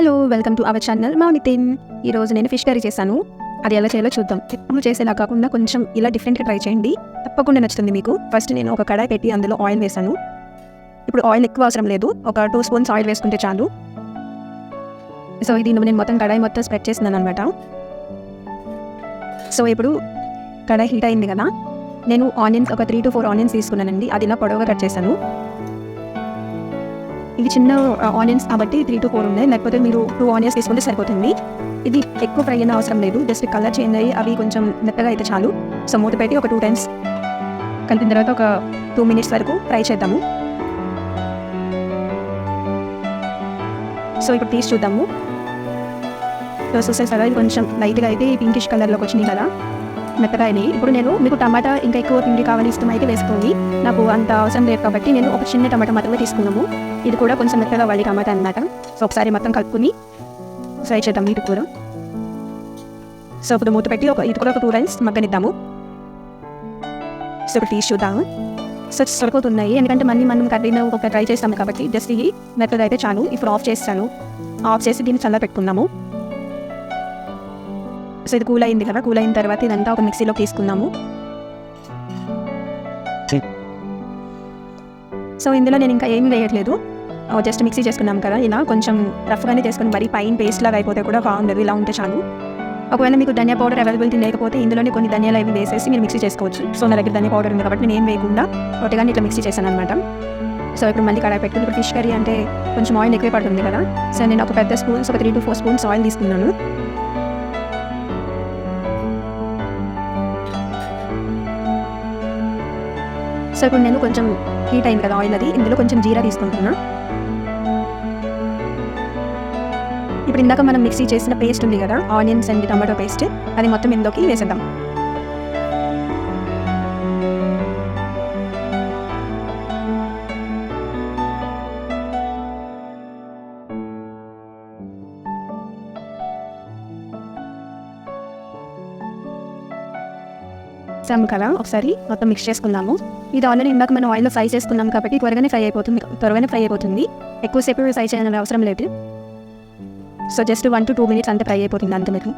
Hello welcome to our channel మా నితిన్ ఈరోజు నేను ఫిష్ కర్రీ చేశాను. అది ఎలా చేయాలో చూద్దాం. ఎప్పుడు చేసేలా కాకుండా కొంచెం ఇలా డిఫరెంట్గా ట్రై చేయండి. తప్పకుండా నచ్చుతుంది మీకు. ఫస్ట్ నేను ఒక కడాయి పెట్టి అందులో ఆయిల్ వేసాను ఇప్పుడు ఆయిల్ ఎక్కువ అవసరం లేదు. ఒక టూ స్పూన్స్ ఆయిల్ వేసుకుంటే చాలు. సో ఇది నేను మొత్తం కడాయి మొత్తం స్ప్రెడ్ చేస్తున్నాను అనమాట సో ఇప్పుడు కడాయి హీట్ అయింది కదా. నేను ఆనియన్స్ ఒక త్రీ టు ఫోర్ ఆనియన్స్ తీసుకున్నానండి. అది ఇలా పొడవుగా కట్ చేశాను. ఇది చిన్న ఆనియన్స్ కాబట్టి త్రీ టు ఫోర్ ఉన్నాయి. లేకపోతే మీరు టూ ఆనియన్స్ తీసుకుంటే సరిపోతుంది. ఇది ఎక్కువ ఫ్రై అయిన అవసరం లేదు. జస్ట్ కలర్ చేంజ్ అయ్యి అవి కొంచెం మెత్తగా అయితే చాలు. సో మూత పెట్టి ఒక టూ టైమ్స్ కలిపిన తర్వాత ఒక టూ మినిట్స్ వరకు ఫ్రై చేద్దాము. సో ఇప్పుడు తీసి చూద్దాము. సో చూసేసి సరే కొంచెం లైట్గా అయితే పింకిష్ కలర్లోకి వచ్చినాయి కదా. మెత్తగా అయినాయి ఇప్పుడు నేను మీకు టమాటా ఇంకా ఎక్కువ పిండి కావాలి ఇష్టం అయితే వేసుకోండి. నాకు అంత అవసరం లేదు కాబట్టి నేను ఒక చిన్న టమాటా మాత్రమే తీసుకున్నాము. ఇది కూడా కొంచెం మెత్తగా అవ్వాలి టమాటా అన్నమాట. సో ఒకసారి మొత్తం కలుపుకుని ఫ్రై చేద్దాం ఇటు కూర. సో ఇప్పుడు మూత పెట్టి ఒక ఇది కూడా ఒక టూ లైన్స్ మగ్గనిద్దాము. సో ఇప్పుడు తీసి చూద్దాము సో సరిపోతున్నాయి. ఎందుకంటే మళ్ళీ మనం కర్రీలో ఒక ట్రై చేస్తాము కాబట్టి జస్ట్ ఇది మెత్తగా అయితే చాలు. ఇప్పుడు ఆఫ్ చేస్తాను. ఆఫ్ చేసి దీన్ని చల్ల పెట్టుకుందాము సో ఇది కూల్ అయింది కదా కూల్ అయిన తర్వాత ఇదంతా ఒక మిక్సీలో తీసుకుందాము. సో. ఇందులో నేను ఇంకా ఏమీ వేయట్లేదు. జస్ట్ మిక్సీ చేసుకున్నాం కదా ఇలా కొంచెం రఫ్గానే చేసుకుని మరీ పైన పేస్ట్ లాగా అయిపోతే కూడా బాగుండదు ఇలా ఉంటే చాలు. ఒకవేళ మీకు ధనియా పౌడర్ అవైలబిలిటీ లేకపోతే ఇందులోనే కొన్ని ధనియాలు అవి వేసేసి మీరు మిక్సీ చేసుకోవచ్చు. సో నా దగ్గర ధనియా పౌడర్ ఉంది కాబట్టి నేను ఏం వేయకుండా ఒకటిగానే ఇట్లా మిక్సీ చేశాను అనమాట సో ఇప్పుడు మళ్ళీ కడాయి పెట్టుకుని ఇప్పుడు ఫిష్ కర్రీ అంటే కొంచెం ఆయిల్ ఎక్కువే పడుతుంది కదా. సో నేను ఒక పెద్ద స్పూన్స్ ఒక three to four spoons oil తీసుకున్నాను. సో ఇప్పుడు నేను కొంచెం హీట్ అయింది కదా ఆయిల్ అది. ఇందులో కొంచెం జీరా తీసుకుంటున్నా. ఇప్పుడు ఇందాక మనం మిక్సీ చేసిన పేస్ట్ ఉంది కదా ఆనియన్స్ అండ్ టమాటో పేస్ట్ అది మొత్తం ఇందులోకి వేసేద్దాం. వేసాము కదా ఒకసారి మొత్తం మిక్స్ చేసుకుందాము. ఇది ఆల్రెడీ ఇందాక మనం ఆయిల్లో ఫ్రై చేసుకున్నాం కాబట్టి త్వరగానే ఫ్రై అయిపోతుంది త్వరగానే ఫ్రై అయిపోతుంది. ఎక్కువసేపు ఫ్రై చేయాలని అవసరం లేదు. So just one to two minutes అంతా ఫ్రై అయిపోతుంది అంత మీకు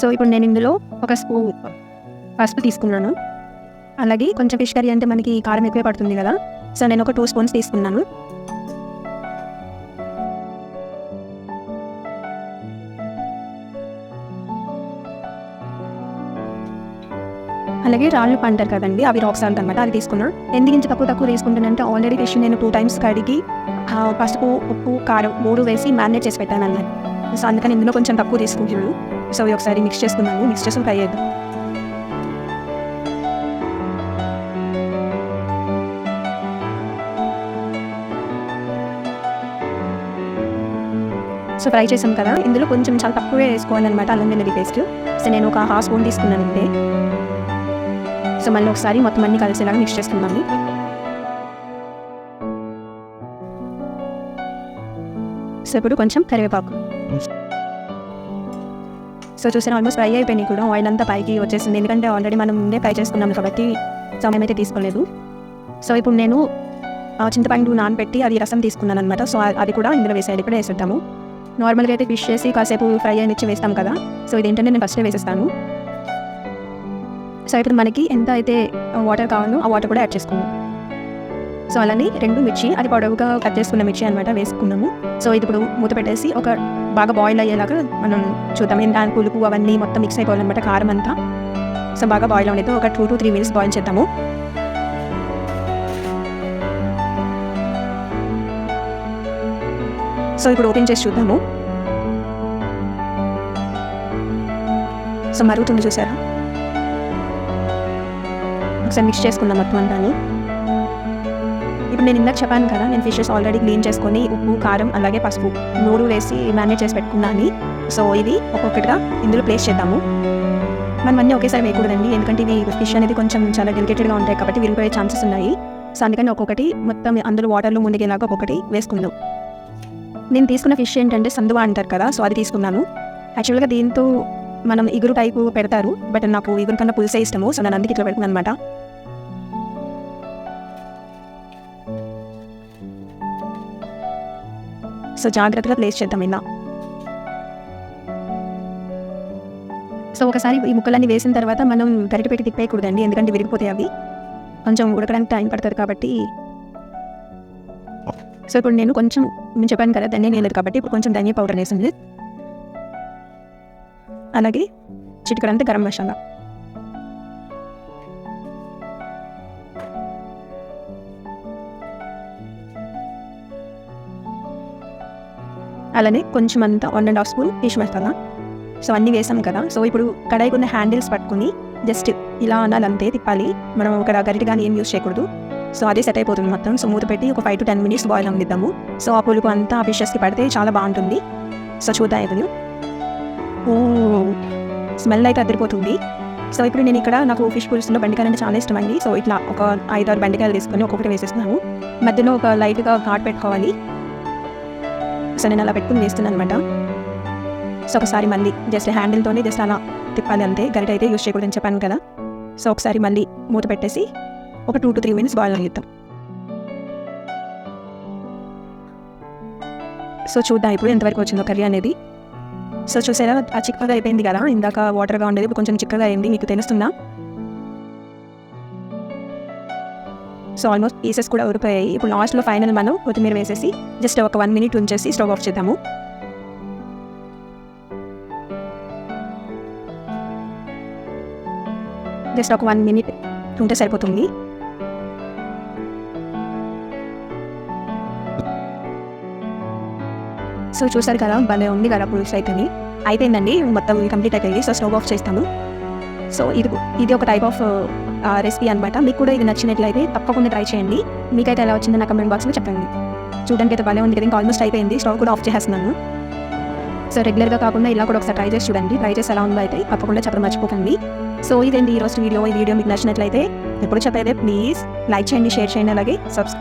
సో ఇప్పుడు నేను ఇందులో ఒక స్పూన్ పసుపు తీసుకున్నాను. అలాగే కొంచెం ఫిష్ కర్రీ అంటే మనకి కారం ఎక్కువే పడుతుంది కదా. సో నేను ఒక టూ స్పూన్స్ తీసుకున్నాను. అలాగే రాళ్ళు పంటారు కదండి అవి రాక్ సాల్ట్ అనమాట అది తీసుకున్నాను ఎందుకు ఇంత తక్కువ తక్కువ తీసుకుంటానంటే ఆల్రెడీ ఫిష్ నేను టూ టైమ్స్ కడిగి పసుపు ఉప్పు కారం మూడు వేసి మ్యారినేట్ చేసి పెట్టాను అన్నాను సో అందుకని ఇందులో కొంచెం తక్కువ తీసుకుంటున్నాను. సో ఒకసారి మిక్స్ చేసుకున్నాను మిక్స్ చేసుకుని ఫ్రై చేద్దాం. సో ఫ్రై చేసాం కదా ఇందులో కొంచెం చాలా తక్కువే వేసుకోవాలన్నమాట అల్లం వెల్లుల్లి పేస్ట్. సో నేను ఒక హాఫ్ స్పూన్ తీసుకున్నాను అంతే సో మళ్ళీ ఒకసారి మొత్తం అన్ని కలిసేలాగా మిక్స్ చేసుకుందాము. సో ఇప్పుడు కొంచెం కరివేపాకు. సో చూసాను ఆల్మోస్ట్ ఫ్రై అయిపోయినాయి కూడా ఆయిల్ అంతా పైకి వచ్చేసింది. ఎందుకంటే ఆల్రెడీ మనం ముందే ఫ్రై చేసుకున్నాం కాబట్టి సమయం అయితే తీసుకోలేదు. సో ఇప్పుడు నేను ఆ, చింతపండు నానబెట్టి అది రసం తీసుకున్నాను అనమాట సో అది కూడా ఇందులో వేసేది కూడా వేసేద్దాము. నార్మల్గా అయితే ఫిష్ చేసి కాసేపు ఫ్రై అయినిచ్చి వేస్తాం కదా. సో ఇది ఏంటంటే నేను ఫస్టే వేసేస్తాను. సో ఇప్పుడు మనకి ఎంత అయితే వాటర్ కావాలో ఆ వాటర్ కూడా యాడ్ చేసుకున్నాం సో అలానే రెండు మిర్చి అది పొడవుగా కట్ చేసుకున్న మిర్చి అనమాట వేసుకున్నాము. సో ఇది ఇప్పుడు మూత పెట్టేసి ఒక బాగా బాయిల్ అయ్యేలాగా మనం చూద్దాం. ఎంత పులుపు అవన్నీ మొత్తం మిక్స్ అయిపోవాలన్నమాట కారం అంతా. సో బాగా బాయిల్ అనేది ఒక two to three minutes boil చేద్దాము. సో ఇప్పుడు ఓపెన్ చేసి చూద్దాము. సో మరుగుతుంది చూసారా? ఒకసారి మిక్స్ చేసుకుందాం మొత్తం అంతాని. ఇప్పుడు నేను ఇందాక చెప్పాను కదా నేను ఫిషెస్ ఆల్రెడీ క్లీన్ చేసుకొని ఉప్పు కారం అలాగే పసుపు నూరు వేసి మ్యారినేట్ చేసి పెట్టుకున్నాను. సో ఇది ఒక్కొక్కటిగా ఇందులో ప్లేస్ చేద్దాము. మనం అన్నీ ఒకేసారి వేయకూడదండి ఎందుకంటే ఇవి ఫిష్ అనేది కొంచెం చాలా డెలికేటెడ్గా ఉంటాయి కాబట్టి విరిగిపోయే ఛాన్సెస్ ఉన్నాయి. సో అందుకని ఒక్కొక్కటి మొత్తం అందులో వాటర్లో మునిగేలాగా ఒక్కొక్కటి వేసుకుందాం. నేను తీసుకున్న ఫిష్ ఏంటంటే సందువా అంటారు కదా సో అది తీసుకున్నాను. యాక్చువల్గా దీంతో మనం ఇగురు టైపు పెడతారు బట్ నాకు ఇగురు కన్నా పులిసే ఇష్టము సో నేను అందుకే ఇట్లా పెడుతున్నాను అనమాట సో జాగ్రత్తగా ప్లేస్ చేద్దాం ఇలా సో ఒకసారి ఈ ముక్కలన్నీ వేసిన తర్వాత మనం గరిట పెట్టి తిప్పేయకూడదండి ఎందుకంటే విరిగిపోతాయి అవి. కొంచెం ఉడకడానికి టైం పడుతుంది కాబట్టి సో ఇప్పుడు నేను కొంచెం నేను చెప్పాను కదా ధనియా నేలేదు కాబట్టి ఇప్పుడు కొంచెం ధనియా పౌడర్ వేసింది అలాగే చిటికడంతా గరం మసాలా. అలానే కొంచెం అంతా one and half spoon fish masala so అన్నీ వేసాం కదా సో ఇప్పుడు కడాయికి ఉన్న హ్యాండిల్స్ పట్టుకుని జస్ట్ ఇలా అనాలంతే తిప్పాలి. మనం ఒక గరిటి కానీ ఏం యూస్ చేయకూడదు. సో అదే సెట్ అయిపోతుంది మొత్తం. సో మూత పెట్టి ఒక five to ten minutes boil అందిద్దాము so ఆ పులుపు అంతా ఆ ఫిషెస్కి పడితే చాలా బాగుంటుంది. సో చూద్దాం ఇప్పుడు ఓ స్మెల్ అయితే అదిరిపోతుంది. సో ఇప్పుడు నేను ఇక్కడ నాకు ఫిష్ పులుసులో బెండకాయలు అంటే చాలా ఇష్టం అండి. సో ఇట్లా ఒక ఐదారు బెండకాయలు తీసుకొని ఒక్కొక్కటి వేసేస్తున్నాను. మధ్యలో ఒక లైట్గా ఘాట్ పెట్టుకోవాలి. సో నేను అలా పెట్టుకుని వేస్తున్నాను అనమాట సో ఒకసారి మళ్ళీ జస్ట్ హ్యాండిల్తోనే జస్ట్ అలా తిప్పాలి అంతే. గరిట అయితే యూస్ చేయకూడదని చెప్పాను కదా. సో ఒకసారి మళ్ళీ మూత పెట్టేసి ఒక two to three minutes boil అయ్యిద్దాం so చూద్దాం ఇప్పుడు ఎంతవరకు వచ్చిందో కర్రీ అనేది. సో చూసారా ఆ చిక్కగా అయిపోయింది కదా ఇందాక వాటర్గా ఉండేది ఇప్పుడు కొంచెం చిక్కగా అయింది మీకు తెలుస్తుందా? సో ఆల్మోస్ట్ పీసెస్ కూడా ఉడిపోయాయి. ఇప్పుడు లాస్ట్లో ఫైనల్ మనం కొత్తిమీర వేసేసి జస్ట్ ఒక వన్ మినిట్ ఉంచేసి స్టవ్ ఆఫ్ చేద్దాము. జస్ట్ ఒక వన్ మినిట్ ఉంటే సరిపోతుంది. సో చూసారు కదా భలే ఉంది కదా పులుసు అయితేని. అయిపోయిందండి మొత్తం కంప్లీట్ అయిపోయింది. సో స్టవ్ ఆఫ్ చేస్తాము సో ఇది ఇది ఒక టైప్ ఆఫ్ రెసిపీ అనమాట మీకు కూడా ఇది నచ్చినట్లయితే తప్పకుండా ట్రై చేయండి. మీకైతే ఎలా వచ్చిందో నా కమెంట్ బాక్స్లో చెప్పండి. చూడడానికి అయితే భలే ఉంది కదా ఇంకా ఆల్మోస్ట్ అయిపోయింది. స్టవ్ కూడా ఆఫ్ చేసేస్తున్నాను. సో రెగ్యులర్గా కాకుండా ఇలా కూడా ఒకసారి ట్రై చేసి చూడండి. ట్రై చేసి ఎలా ఉందో అయితే తప్పకుండా చెప్పడం మర్చిపోకండి. సో ఇదండి ఈ రోజు వీడియో. ఈ వీడియో మీకు నచ్చినట్లయితే ఎప్పుడు చెప్పేదే ప్లీజ్ లైక్ చేయండి షేర్ చేయండి అలాగే సబ్స్క్రైబ్